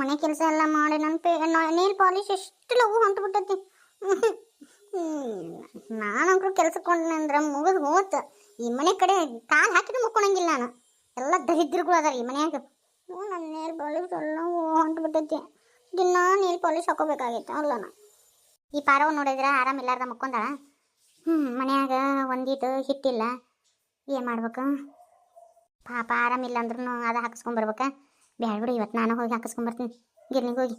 ಮನೆ ಕೆಲಸ ಎಲ್ಲ ಮಾಡಿ ನನ್ನ ಪೇ ನೇಲ್ ಪಾಲಿಶ್ ಎಷ್ಟು ಲಘು ಹೊಂಟು ಬಿಟ್ಟೈತಿ. ನಾನಂಕ್ರು ಕೆಲ್ಸಕ್ಕೆ ಕೊಂಡ್ರೆ ಮುಗಿದು ಹೋತ. ಈ ಮನೆ ಕಡೆ ಕಾಲು ಹಾಕಿದ್ರೆ ಮುಕ್ಕೊಳಂಗಿಲ್ಲ ನಾನು. ಎಲ್ಲ ದರಿದ್ರಗಳು ಅದಾರ ಈ ಮನ್ಯಾಗ. ಹ್ಞೂ ನನ್ನ ನೇಲ್ ಪಾಲಿಶ್ ಎಲ್ಲ ಹೊಂಟು ಬಿಟ್ಟೈತಿ. ದಿನ ನೇಲ್ ಪಾಲಿಶ್ ಹಾಕೋಬೇಕಾಗಿತ್ತು ಅಲ್ಲ ನಾ. ಈ ಪಾರವ್ ನೋಡಿದ್ರೆ ಆರಾಮಿಲ್ಲಾರ್ದ ಮಕ್ಕೊಂದಾಳ ಹ್ಞೂ ಮನ್ಯಾಗ ಒಂದಿಟ್ಟು ಹಿಟ್ಟಿಲ್ಲ. ಏನು ಮಾಡ್ಬೇಕು? ಪಾಪ ಆರಾಮಿಲ್ಲ ಅಂದ್ರೂ ಅದು ಹಾಕಿಸ್ಕೊಂಬರ್ಬೇಕ ಬ್ಯಾಡ ಬಿಡು ಇವತ್ತು ನಾನು ಹೋಗಿ ಹಾಕಿಸ್ಕೊಂಬರ್ತೀನಿ ಗಿರ್ನಿಗೆ ಹೋಗಿ.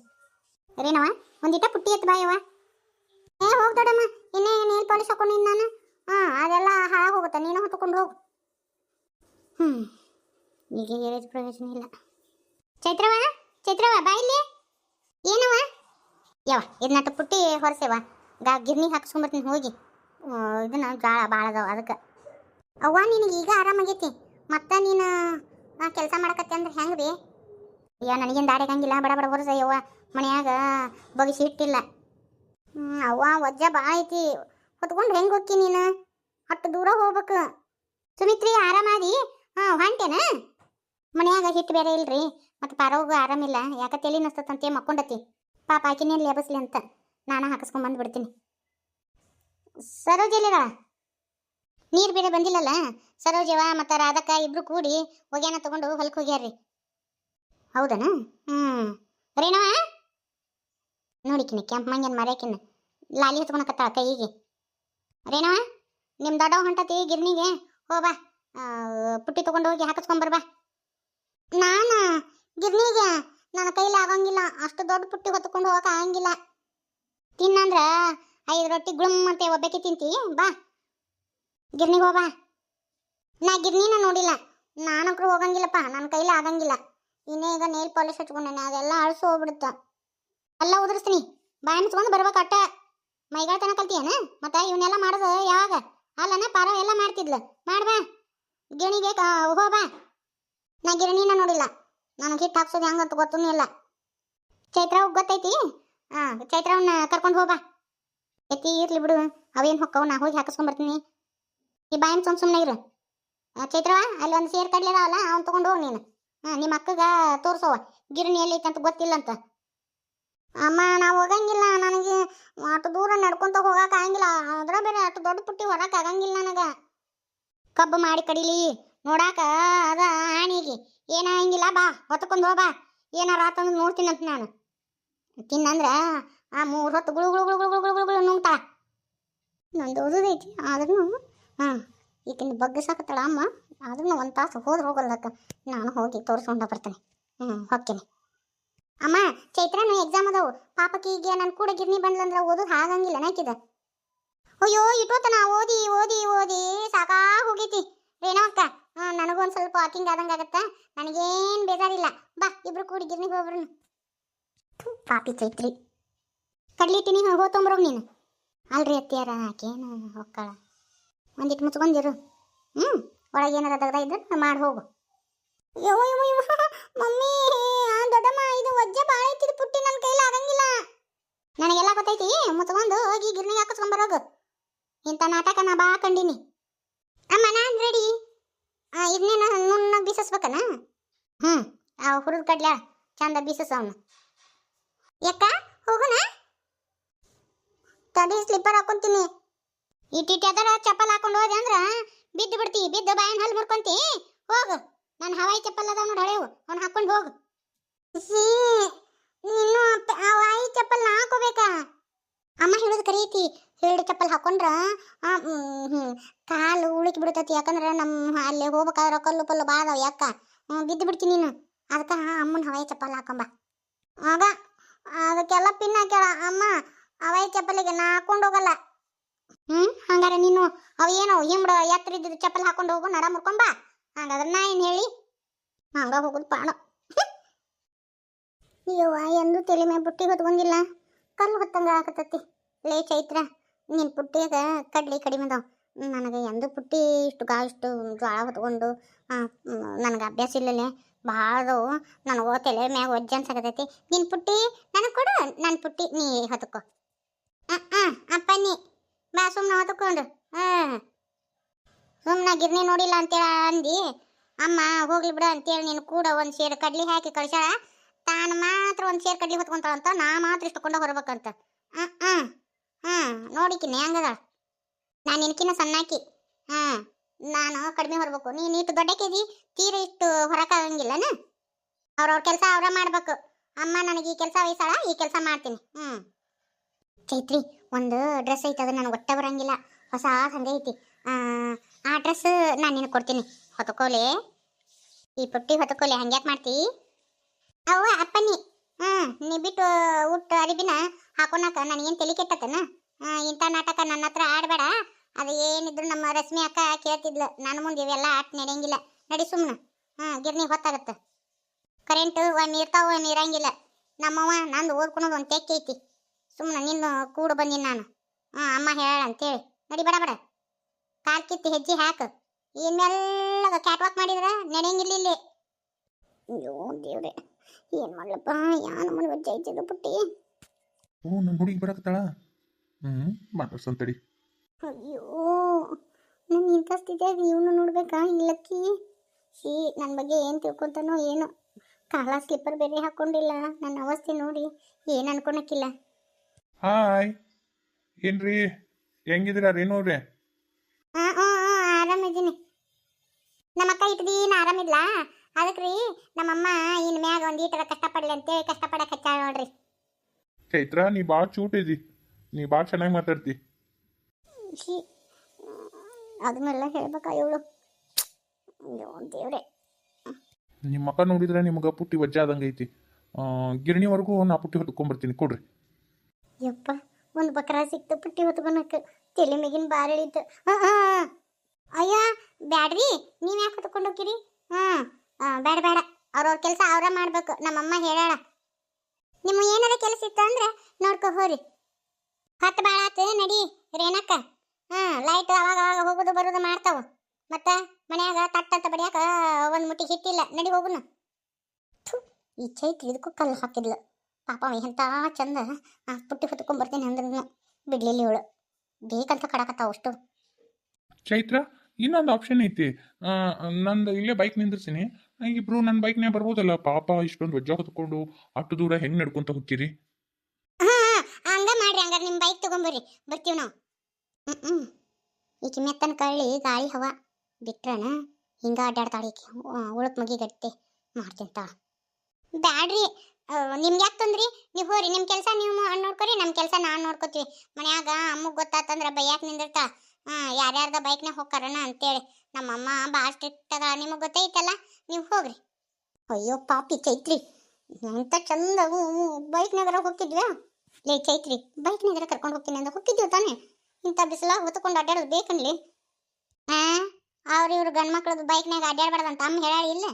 ರೇನವ ಒಂದಿಟ ಪುಟ್ಟಿ ಎತ್ತು ಬಾಯವ ಏ, ಹೋಗಿ ದೊಡ್ಡಮ್ಮ. ಇನ್ನೇ ನೇಲ್ ಪಾಲಿಶ್ ಹಾಕೊಂಡಿನಿ ನಾನು. ಹಾಂ, ಅದೆಲ್ಲ ಹಾಳಾಗಿ ಹೋಗುತ್ತೆ? ನೀನು ಹೊತ್ಕೊಂಡು ಹೋಗು. ಹ್ಞೂ ಈಗ ಹೇಳಿದ ಪ್ರಯೋಜನ ಇಲ್ಲ. ಚೈತ್ರವ ಚೈತ್ರವ ಬಾಯಿಲಿ ಏನವ ಯಾವ ಇದನ್ನ ಪುಟ್ಟಿ ಹೊರಸೇವ ಗಾ, ಗಿರ್ನಿಗೆ ಹಾಕಿಸ್ಕೊಂಬರ್ತೀನಿ ಹೋಗಿ. ಇದನ್ನ ಜಾಳ ಭಾಳ ಅದಾವ ಅದಕ್ಕೆ. ಅವ್ವ, ನಿನಗೆ ಈಗ ಆರಾಮಾಗೈತಿ? ಮತ್ತೆ ನೀನು ಕೆಲಸ ಮಾಡಕತ್ತೆ ಅಂದ್ರೆ ಹೆಂಗೆ ಬಿ ಅಯ್ಯ ನನಗೇನು ದಾಡಿ ಹಂಗಿಲ್ಲ ಬಡ ಬಡ ಬರ್ಸ ಯವ್ವ. ಮನ್ಯಾಗ ಬಗಿಸಿ ಇಟ್ಟಿಲ್ಲ. ಹ್ಞೂ ಅವ್ವ, ವಜ್ಜ ಭಾಳ ಐತಿ. ಹೊತ್ಕೊಂಡು ಹೆಂಗೆ ಹೋಕ್ಕಿ ನೀನು? ಅಷ್ಟು ದೂರ ಹೋಗ್ಬೇಕು. ಸುಮಿತ್ರಿ ಆರಾಮಾದಿ ಹಾಂ ಹೊಂಟೇನ ಮನ್ಯಾಗ ಹಿಟ್ಟು ಬೇರೆ ಇಲ್ರಿ. ಮತ್ತು ಪಾರೋಗ ಆರಾಮಿಲ್ಲ ಯಾಕ ತಲೆ ನಸ್ತಂತೆ ಮಕ್ಕೊಂಡತಿ. ಪಾಪ ಆಕಿನೇ ಲೇಬಸ್ಲಿ ಅಂತ. ನಾನು ಹಾಕಿಸ್ಕೊಂಬಂದು ಬಿಡ್ತೀನಿ. ಸರೋಜಲಿಗಳ ನೀರು ಬೇರೆ ಬಂದಿಲ್ಲಲ್ಲ? ಸರೋಜವ ಮತ್ತು ರಾಧಕ್ಕ ಇಬ್ರು ಕೂಡಿ ಒಗ್ಯಾನ ತಗೊಂಡು ಹೊಲಕ್ಕೆ ಹೋಗ್ಯಾರ್ರಿ. ಹೌದನ? ಹ್ಞೂ ರೇಣವ ನೋಡಿಕಿನ ಕೆಂಪು ಮಂಗ್ಯನ್ ಮರ್ಯಾಕಿನ ಲಾಲಿ ಹಚ್ಕೊಳಕತ್ತಾಳ ಕೈಗೆ. ರೇಣವ ನಿಮ್ಮ ದೊಡ್ಡವ ಹೊಂಟತಿ ಗಿರ್ನಿಗೆ ಹೋ ಬಾ. ಪುಟ್ಟಿ ತಗೊಂಡು ಹೋಗಿ ಹಾಕಿಸ್ಕೊಂಬರ್ ಬಾ. ನಾನು? ಗಿರ್ನಿಗೆ? ನನ್ನ ಕೈಲಿ ಆಗಂಗಿಲ್ಲ. ಅಷ್ಟು ದೊಡ್ಡ ಪುಟ್ಟಿ ಹೊತ್ಕೊಂಡು ಹೋಗಕ್ಕೆ ಆಗಂಗಿಲ್ಲ. ತಿನ್ನಂದ್ರ ಐದು ರೊಟ್ಟಿ ಗುಳುಮ್ ಅಂತ ಒಬ್ಬಕ್ಕೆ ತಿಂತಿ. ಬಾ. ಗಿರ್ನಿಗೆ ಹೋಗ ನಾ ಗಿರ್ನಿನ ನೋಡಿಲ್ಲ. ನಾನಕ್ರು ಹೋಗಂಗಿಲ್ಲಪ್ಪ. ನನ್ನ ಕೈಲಿ ಆಗಂಗಿಲ್ಲ. ಇನ್ನೇ ಈಗ ನೇಲ್ ಪಾಲಿಶ್ ಹಚ್ಕೊಂಡೇನೆ ಅದೆಲ್ಲ ಅಳಸು ಹೋಗ್ಬಿಡುತ್ತ. ಎಲ್ಲ ಉದುರಿಸ್ತೀನಿ. ಬಾಯಿ ಬರ್ಬೇಕು ಅಟ್ಟ ಮೈಗಳ ತನಕ ಕಲ್ತಿಯೇನ? ಮತ್ತೆ ಇವನ್ನೆಲ್ಲ ಮಾಡೋದು? ಯಾವಾಗ? ಅಲ್ಲನ ಪಾರ ಎಲ್ಲ ಮಾಡ್ತಿದ್ಲು. ಮಾಡ್ಬಾ ಗಿಣಿಗೆ ಹೋ ಬಾ. ನಾ ಗಿರಣಿನ ನೋಡಿಲ್ಲ. ನನಗೆ ಹಿಟ್ಟು ಹಾಕ್ಸೋದು ಹೆಂಗಂತ ಗೊತ್ತೂ ಇಲ್ಲ. ಚೈತ್ರ ಗೊತ್ತೈತಿ? ಹಾ ಚೈತ್ರವನ್ನ ಕರ್ಕೊಂಡು ಹೋಗ್ಬಾ ಎತ್ತಿ ಇರ್ಲಿ ಬಿಡು. ಅವೇನು ಹೊಕ್ಕವು? ನಾ ಹೋಗಿ ಹಾಕಿಸ್ಕೊಂಬರ್ತೀನಿ ಈ ಬಾಯನ್ ಸುಮ್ ಸುಮ್ಮನೆ ಇರು. ಆ, ಚೈತ್ರವ ಅಲ್ಲಿ ಒಂದು ಸೇರ್ ಕಡ್ಲಿದಾವಲ್ಲ ಅವ್ನು ತಗೊಂಡು ಹೋಗಿ ನೀನು. ಹಾಂ, ನಿಮ್ಮ ಅಕ್ಕಗ ತೋರ್ಸವ ಗಿರಣಿ ಎಲ್ಲಿ ಐತೆ ಅಂತ ಗೊತ್ತಿಲ್ಲ ಅಂತ ಅಮ್ಮ, ನಾವು ಹೋಗಂಗಿಲ್ಲ. ನನಗೆ ಅಷ್ಟು ದೂರ ನಡ್ಕೊಂತ ಹೋಗಕ್ಕೆ ಆಗಂಗಿಲ್ಲ. ಅದ್ರ ಬೇರೆ ಅಷ್ಟು ದೊಡ್ಡ ಪುಟ್ಟಿ ಹೊರಕ್ಕೆ ಆಗಂಗಿಲ್ಲ ನನಗೆ. ಕಬ್ಬು ಮಾಡಿ ಕಡಿಲಿ. ನೋಡಾಕ ಅದ ಆಣಿಗೆ. ಏನಾಗಂಗಿಲ್ಲ ಬಾ, ಹೊತ್ಕೊಂಡು ಹೋಗ್ಬಾ ಏನಾರ ಆತಂದ್ರೆ ನೋಡ್ತೀನಂತ ನಾನು. ತಿನ್ನಂದ್ರ ಆ ಮೂರು ಹೊತ್ತು ಗುಳು ಗುಳು ಗುಳು ಗುಳು ಗುಳು ಗುಳು ಗುಳು ನಂದು ಓದೋದೈತಿ ಆದ್ರೂ, ಹಾಂ, ಈಕಿನ ಬಗ್ಗೆ ಸಾಕತ್ತಳ ಅಮ್ಮ. ಆದ್ರೂ ಒಂದು ತಾಸು ಹೋದ್ರೆ ಹೋಗಲ್ಲಕ್ಕ ನಾನು ಹೋಗಿ ತೋರಿಸ್ಕೊಂಡ ಬರ್ತೇನೆ ಹ್ಞೂ ಹೋಗ್ತೀನಿ. ಅಮ್ಮ, ಚೈತ್ರನು ಎಕ್ಸಾಮ್ ಅದಾವು. ಪಾಪಕಿಗೆ ನನ್ನ ಕೂಡ ಗಿರ್ನಿ ಬಂದ್ಲಂದ್ರೆ ಓದೋದು ಹಾಗಂಗಿಲ್ಲ ನಾಕಿದ ಅಯ್ಯೋ ಇಟ್ಟೋತನ ಓದಿ ಓದಿ ಓದಿ, ಸಾಕಾ ಹೋಗೈತಿ. ರೇಣೋ ಅಕ್ಕ ನನಗೊಂದು ಸ್ವಲ್ಪ ವಾಕಿಂಗ್ ಆದಂಗೆ ಆಗತ್ತ? ನನಗೇನು ಬೇಜಾರಿಲ್ಲ. ಬಾ, ಇಬ್ರು ಕೂಡಿ ಗಿರ್ನಿಗೆ ಹೋಗ್ರು ಪಾಪಿ ಚೈತ್ರಿ. ಕಡ್ಲಿಟ್ಟಿನಿ, ಹೋ ಹೋಗ್ತೊಂಬ್ರೋಗ್ ನೀನು. ಅಲ್ರಿ ಅತ್ತಿಯಾರ, ಆಕೇನು ಹೊಕ್ಕಳ. ಒಂದಿಟ್ಟು ಮುಚ್ಕೊಂಡಿರು ಹ್ಞೂ ಒಳಗೆ ಏನಾರ ತೆಗ್ದ ಇದ್ರೆ ಮಾಡಿ ಹೋಗು. ಅಯ್ಯೋ ಮಮ್ಮಿ, ಆ, ದೊಡ್ಡಮ್ಮ, ಇದು ವಜ್ಜೆ ಭಾಳ ಐತಿ ಪುಟ್ಟಿ ನನ್ನ ಕೈಲಿ ಆಗಂಗಿಲ್ಲ. ನನಗೆಲ್ಲ ಗೊತ್ತೈತಿ ಮುತ್ಕೊಂಡು ಹೋಗಿ ಗಿರ್ನಿಗೆ ಹಾಕಿಸ್ಕೊಂಬರೋಗು ಇಂಥ ನಾಟಕ ನಾ ಬಾ ಕಂಡಿನಿ. ಅಮ್ಮ, ನಾನು ರೆಡಿ ಇದನ್ನೇನ ನುಣ್ಣಗೆ ಬೀಸಿಸ್ಬೇಕನ? ಹ್ಞೂ ಆ ಹುರಿದ ಕಡ್ಲ ಚಂದ ಬೀಸಸ್ ಅವನು ಯಾಕ ಹೋಗೋಣ ತಡಿ ಸ್ಲಿಪ್ಪರ್ ಹಾಕೊಂತೀನಿ. ಇಟ್ಟಿಟ್ಟು ಅದರ ಚಪ್ಪಲ್ ಹಾಕೊಂಡು ಹೋದೆ ಅಂದ್ರ ಬಿದ್ದು ಬಿಡ್ತಿ, ಬಿದ್ದು ಬಾಯನ್ ಹಲ್ ಮುರ್ಕೊಂತಿ. ಹೋಗು ನನ್ನ ಹವಾಯಿ ಚಪ್ಪಲ್ ಅದಾವ ನೋಡಿ ಹಳೆವು ಅವ್ನು ಹಾಕೊಂಡು ಹೋಗು. ನೀನು ಹವಾಯಿ ಚಪ್ಪಲ್ ಹಾಕೋಬೇಕಾ. ಅಮ್ಮ ಹೇಳೋದು ಕರೀತಿ, ಹೇಳಿ ಚಪ್ಪಲ್ ಹಾಕೊಂಡ್ರ ಕಾಲು ಉಳುಕಿ ಬಿಡ್ತೈತಿ, ಯಾಕಂದ್ರೆ ನಮ್ಮ ಅಲ್ಲಿ ಹೋಗ್ಬೇಕಾದ್ರೆ ಕಲ್ಲು ಪಲ್ಲು ಬಾದವ್ ಯಾಕ? ಬಿದ್ದು ಬಿಡ್ತೀನಿ ನೀನು. ಅದಕ್ಕೆ ಅಮ್ಮನ ಹವಾಯಿ ಚಪ್ಪಲ್ ಹಾಕೊಂಬ ಆಗ, ಅದಕ್ಕೆಲ್ಲ ಪಿನ್ ಹಾಕ್ಯಾಳ, ಅಮ್ಮ, ಹವಾಯಿ ಚಪ್ಪಲಿಗೆ ನಾ ಹಾಕೊಂಡು ಹೋಗಲ್ಲ. ಹ್ಮ್? ಹಂಗಾರೆ ನೀನು ಅವ ಏನೋ ಹಿಂಬಡ ಎತ್ತರ ಇದ್ದಿದ್ದು ಚಪ್ಪಲ್ ಹಾಕೊಂಡು ಹೋಗು, ನಡ ಮುರ್ಕೊಂಬ ಹಂಗಾದ್ರೆ ನಾ ಏನು ಹೇಳಿ? ಹಂಗ ಹೋಗುದು ಪಾಣ. ಅಯ್ಯವ್ವ ಎಂದು ತಲೆ ಮ್ಯಾಗ ಬುಟ್ಟಿ ಹೊತ್ಕೊಂಡಿಲ್ಲ ಕಲ್ಲು ಹೊತ್ತಂಗ ಆಗತತಿ ಲೇ ಚೈತ್ರ, ನಿನ್ ಪುಟ್ಟಿಯಾಗ ಕಡ್ಲಿ ಕಡಿಮೆ ಅದಾವ. ನನಗೆ ಎಂದು ಪುಟ್ಟಿ ಇಷ್ಟು ಗಾ ಇಷ್ಟು ಜ್ವಾಳ ಹೊತ್ಕೊಂಡು ನನಗೆ ಅಭ್ಯಾಸ ಇಲ್ಲಲೇ ಭಾಳ ಅದಾವು. ನನಗೆ ತಲೆ ಮ್ಯಾಗ ಒಜ್ಜೆ ಅನ್ಸಕತೈತಿ ನಿನ್ ಪುಟ್ಟಿ ನನಗೆ ಕೊಡು ನನ್ನ ಪುಟ್ಟಿ ನೀ ಹೊತ್ಕೋ. ಅಪ್ಪ, ನೀ. ಬಾ ಸುಮ್ಮನೆ ಹೊತ್ಕೊಂಡು. ಹಾಂ. ಸುಮ್ಮನೆ ಗಿರ್ನಿ ನೋಡಿಲ್ಲ ಅಂತೇಳಿ ಅಂದಿ. ಅಮ್ಮ ಹೋಗ್ಲಿ ಬಿಡ ಅಂತೇಳಿ ನೀನು ಕೂಡ ಒಂದು ಸೇರು ಕಡ್ಲಿ ಹಾಕಿ ಕಳ್ಸಾಳ ತಾನು ಮಾತ್ರ ಒಂದು ಸೇರು ಕಡ್ಲಿ ಹೊತ್ಕೊಂತಾಳಂತ ನಾ ಮಾತ್ರ ಇಷ್ಟಕೊಂಡ ಹೊರಬೇಕಂತ. ಹ್ಮ್ ಹ್ಮ್ ಹ್ಮ್, ನೋಡಿಕಿನಿ ಹೆಂಗದ. ನಾನು ನಿನಕಿನ ಸಣ್ಣಾಕಿ. ಹಾಂ ನಾನು ಕಡಿಮೆ ಹೊರಬೇಕು. ನೀನು ಇಟ್ಟು ಕೆಜಿ ತೀರ ಇಷ್ಟು ಹೊರಕಾಗಂಗಿಲ್ಲನ? ಅವ್ರವ್ರ ಕೆಲಸ ಅವ್ರ ಮಾಡ್ಬೇಕು. ಅಮ್ಮ ನನಗೆ ಈ ಕೆಲಸ ವಹಿಸಾಳ ಈ ಕೆಲಸ ಮಾಡ್ತೀನಿ. ಹ್ಮ್. ಚೈತ್ರಿ ಒಂದು ಡ್ರೆಸ್ ಐತೆ ಅದು ನನಗೆ ಒಟ್ಟ ಬರಂಗಿಲ್ಲ. ಹೊಸ ಹಂಗೆ ಐತಿ. ಆ, ಡ್ರೆಸ್ ನಾನು ನಿನಗೆ ಕೊಡ್ತೀನಿ. ಹೊತ್ಕೋಲೆ. ಈ ಪುಟ್ಟಿ ಹೊತ್ಕೋಲೆ. ಹಂಗ್ಯಾಕೆ ಮಾಡ್ತಿ? ಅವ್ವ ಅಪ್ಪನಿ ಹ್ಞೂ ನೀ ಬಿಟ್ಟು ಊಟ ಅರಿಬಿನ ಹಾಕೊಳಕ ನನಗೇನು ತಲೆ ಕೆಟ್ಟತನ? ಇಂಥ ನಾಟಕ ನನ್ನ ಹತ್ರ ಆಡಬೇಡ. ಅದು ಏನಿದ್ರು ನಮ್ಮ ರಶ್ಮಿ ಅಕ್ಕ ಕೇಳ್ತಿದ್ಲು. ನನ್ನ ಮುಂದೆ ಇವೆಲ್ಲ ಆಟ ನಡೆಯಂಗಿಲ್ಲ. ನಡಿ ಸುಮ್ಮನೆ ಹ್ಞೂ ಗಿರ್ನಿ ಹೊತ್ತಾಗತ್ತೆ. ಕರೆಂಟು ಒಮ್ಮೆ ಇರ್ತಾವ ಒಮ್ಮೆ ಇರಂಗಿಲ್ಲ. ನಮ್ಮವ್ವ ನಂದು ಓದ್ಕೊಳೋದು ಒಂದು ತೆಕ್ಕೈತಿ ಸುಮ್ಮನೆ ನಿನ್ನ ಕೂಡು ಬಂದಿನಿ ನಾನು. ಹಾಂ ಅಮ್ಮ ಹೇಳ ಅಂತೇಳಿ. ನಡಿ ಬಡ ಬಡ. ಕಾಲ್ ಕಿತ್ತಿ ಹೆಜ್ಜೆ ಹಾಕು. ಇನ್ಮೇಲೆ ಕ್ಯಾಟ್ ವಾಕ್ ಮಾಡಿದ್ರ ನಡೆಯಂಗಿಲ್ಲ ಇಲ್ಲಿ. ಅಯ್ಯೋ ದೇವ್ರೆ ಏನು ಮಾಡ್ಲಪ್ಪ? ಯಾನು ಮನೆ ವಜ್ಜೆ ಐತಿದು ಪುಟ್ಟಿ? ಓ ನನ್ನ ಹುಡುಗಿ ಬರಕತ್ತಾಳ ಹ್ಞೂ ಮಾತಾಡ್ಸಂತಡಿ ಅಯ್ಯೋ ನನ್ನ ಇಂಥ ಸ್ಥಿತಿಯಾಗಿ ಇವನು ನೋಡ್ಬೇಕಾ? ಇಲ್ಲಕ್ಕಿ? ಸಿ ನನ್ನ ಬಗ್ಗೆ ಏನು ತಿಳ್ಕೊತಾನೋ ಏನೋ. ಕಾಲ ಸ್ಲಿಪ್ಪರ್ ಬೇರೆ ಹಾಕೊಂಡಿಲ್ಲ. ನನ್ನ ಅವಸ್ಥೆ ನೋಡಿ ಏನು ಅನ್ಕೊಳಕ್ಕಿಲ್ಲ ಹಾಯ್. ಏನ್ರಿ? ಹೆಂಗಿದ್ರಿ ಹಾಂ ಆರಾಮಿದ್ದೀನಿ ನಮ್ಮ ಅಕ್ಕ ಇಟ್ಟು ದಿನ ಆರಾಮಿಲ್ಲ. ಅದಕ್ಕೆ ರೀ ನಮ್ಮಮ್ಮ ಇನ್ ಮ್ಯಾಗ ಒಂದು ಈಟರ ಕಷ್ಟಪಡ್ಲಿ ಅಂತೇಳಿ ಕಷ್ಟಪಡಕ್ಕೆ ಹಚ್ಚಾಳ ನೋಡ್ರಿ. ಚೈತ್ರ ನೀ ಭಾಳ ಚೂಟ್ ಇದಿ. ನೀ ಭಾಳ ಚೆನ್ನಾಗಿ ಮಾತಾಡ್ತಿ. ಅದನ್ನೆಲ್ಲ ಹೇಳ್ಬೇಕಾ ಇವಳು. ದೇವ್ರೆ. ನಿಮ್ಮ ಅಕ್ಕ ನೋಡಿದ್ರೆ ನಿಮ್ಗೆ ಪುಟ್ಟಿ ವಜ್ಜೆ ಆದಂಗೆ ಐತಿ ಗಿರಣಿವರೆಗೂ ನಾ ಪುಟ್ಟಿ ಹೊತ್ಕೊಂಡ್ಬರ್ತೀನಿ ಕೊಡ್ರಿ. ಯಪ್ಪ, ಒಂದು ಬಕರ ಸಿಕ್ತು ಪುಟ್ಟಿ ಹೊತ್ಕೊಳಕ್ಕೆ ತಲೆ ಮೇಗಿನ ಹಾಂ ಹಾಂ. ಅಯ್ಯ, ಬ್ಯಾಡ್ರಿ, ನೀವು ಯಾಕೆ ಹೊತ್ಕೊಂಡು ಹೋಗಿರಿ ಹಾಂ. ಬೇಡ ಬೇಡ ಅವ್ರವ್ರ ಕೆಲಸ ಅವ್ರ ಮಾಡ್ಬೇಕು. ನಮ್ಮಮ್ಮ ಹೇಳಾಳ ನಿಮ್ಮ ಏನಾರ ಕೆಲಸ ಇತ್ತು ಅಂದ್ರೆ ನೋಡ್ಕೊ ಹೋರಿ. ಹತ್ತು ಭಾಳ ಆತು, ನಡಿ, ರೇಣಕ್ಕ. ಹಾಂ ಲೈಟ್ ಅವಾಗ ಅವಾಗ ಹೋಗೋದು ಬರೋದು ಮಾಡ್ತಾವ. ಮತ್ತೆ ಮನ್ಯಾಗ ತಟ್ಟಂತ ಬಡಿಯಾಕ ಒಂದು ಮುಟ್ಟಿ ಹಿಟ್ಟಿಲ್ಲ. ನಡಿ ಹೋಗುನು. ಈ ಚೈತ್ರಿ ಇದಕ್ಕೂ ಕಲ್ಲು ಹಾಕಿದ್ಲು. ಪಾಪ ಎಂಥ ಚಂದ ಪುಟ್ಟಿ ಹೊತ್ಕೊಂಡ್ ಬರ್ತೀನಿ ಅಂದ್ರೂ ಬಿಡ್ಲಿಲ್ಲ ಇವಳು. ಬೇಕಂತ ಕಡಕತ್ತಾವ ಅಷ್ಟು ಚೈತ್ರ ಇನ್ನೊಂದು ಆಪ್ಷನ್ ಐತಿ. ನಂದು ಇಲ್ಲೇ ಬೈಕ್ ನಿಂದಿರ್ತೀನಿ ಇಬ್ರು ನನ್ನ ಬೈಕ್ನೇ ಬರ್ಬೋದಲ್ಲ ಪಾಪ ಇಷ್ಟೊಂದು ವಜ್ಜ ಹೊತ್ಕೊಂಡು ಅಷ್ಟು ದೂರ ಹೆಂಗೆ ನಡ್ಕೊಂತ ಹೋಗ್ತೀರಿ? ಹಂಗ ಮಾಡ್ರಿ ಹಂಗಾರೆ ನಿಮ್ಮ ಬೈಕ್ ತಗೊಂಬರ್ರಿ. ಬರ್ತೀವಿ ನಾವು. ಈ ಹ್ಮ್. ಮೆತ್ತನ ಕಳ್ಳಿ ಗಾಳಿ ಹವಾ. ಬಿಟ್ರಣ ಹಿಂಗ ಅಡ್ಡಾಡ್ತಾಳೆ ಈಕಿ. ಉಳಕ್ ಮಗಿ ಗಟ್ಟಿ ಮಾಡ್ತಿಂತ ಬ್ಯಾಡ್ರಿ ನಿಮ್ಗೆ ಯಾಕೆ ತಂದ್ರಿ? ನೀವು ಹೋರಿ ನಿಮ್ಮ ಕೆಲಸ ನೀವು ನೋಡ್ಕೊರಿ ನಮ್ಮ ಕೆಲಸ ನಾನು ನೋಡ್ಕೋತೀವಿ. ಮನ್ಯಾಗ ಅಮ್ಮಗೆ ಗೊತ್ತಾತಂದ್ರೆ ಬೈಯಾಕ ನಿಂದಿರ್ತಾ? ಹಾಂ ಯಾರ್ಯಾರ್ದ ಬೈಕ್ನಾಗ ಹೋಗ್ಕರಣ ಅಂತೇಳಿ. ನಮ್ಮಮ್ಮ ಭಾಳ ಸ್ಟ್ರಿಕ್ಟ್ ಅದ ನಿಮಗೆ ಗೊತ್ತೈತಲ್ಲ? ನೀವು ಹೋಗ್ರಿ. ಅಯ್ಯೋ, ಪಾಪಿ ಚೈತ್ರಿ. ಎಂಥ ಚಂದ ಬೈಕ್ನಾಗರ ಹೋಗ್ತಿದ್ವ ಲೇ ಚೈತ್ರಿ ಬೈಕ್ನಾಗರ ಕರ್ಕೊಂಡು ಹೋಗ್ತೀನಿ ಅಂತ ಹೋಗ್ತಿದ್ವಿ ತಾನೇ? ಇಂಥ ಬಿಸಿಲಾಗ ಹೊತ್ಕೊಂಡು ಅಡ್ಡಾಡೋದು ಬೇಕನ್ಲಿ? ಹಾಂ, ಅವ್ರು ಇವ್ರು ಗಂಡು ಮಕ್ಳದ್ದು ಬೈಕ್ನಾಗ ಅಡ್ಡಾಡ್ಬಾರ್ದು ಅಂತ ಅಮ್ಮ ಹೇಳಿ ಇಲ್ಲ?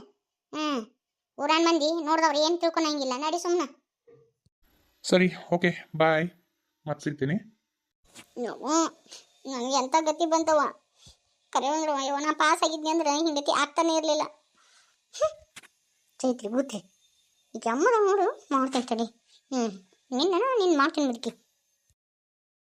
ಹ್ಞೂ ಊರಾನ್ ಮಂದಿ ನೋಡ್ದವ್ರು ಏನು ತಿಳ್ಕೊಳಂಗಿಲ್ಲ. ನಡಿ ಸುಮ್ಮನೆ ಸರಿ ಓಕೆ ಬಾಯ್ ಮತ್ತೆ ಸಿಗ್ತೀನಿ ನನಗೆ ಎಂಥ ಗತಿ ಬಂತವ ಕರೆ ಅಂದ್ರೆ ಅಯ್ಯೋ ನಾ ಪಾಸ್ ಆಗಿದ್ನಿ ಅಂದ್ರೆ ಹಿಂಗತಿ ಆಗ್ತಾನೆ ಇರಲಿಲ್ಲ. ಚೈತ್ರಿ ಬುದ್ಧಿ. ಈಗ ಅಮ್ಮದ ನೋಡು ಮಾಡ್ತೇನೆ ತಡಿ. ಹ್ಞೂ ನಿನ್ನ ನಿನ್ನ ಮಾಡ್ತೀನಿ ಬಿಡ್ಕಿ.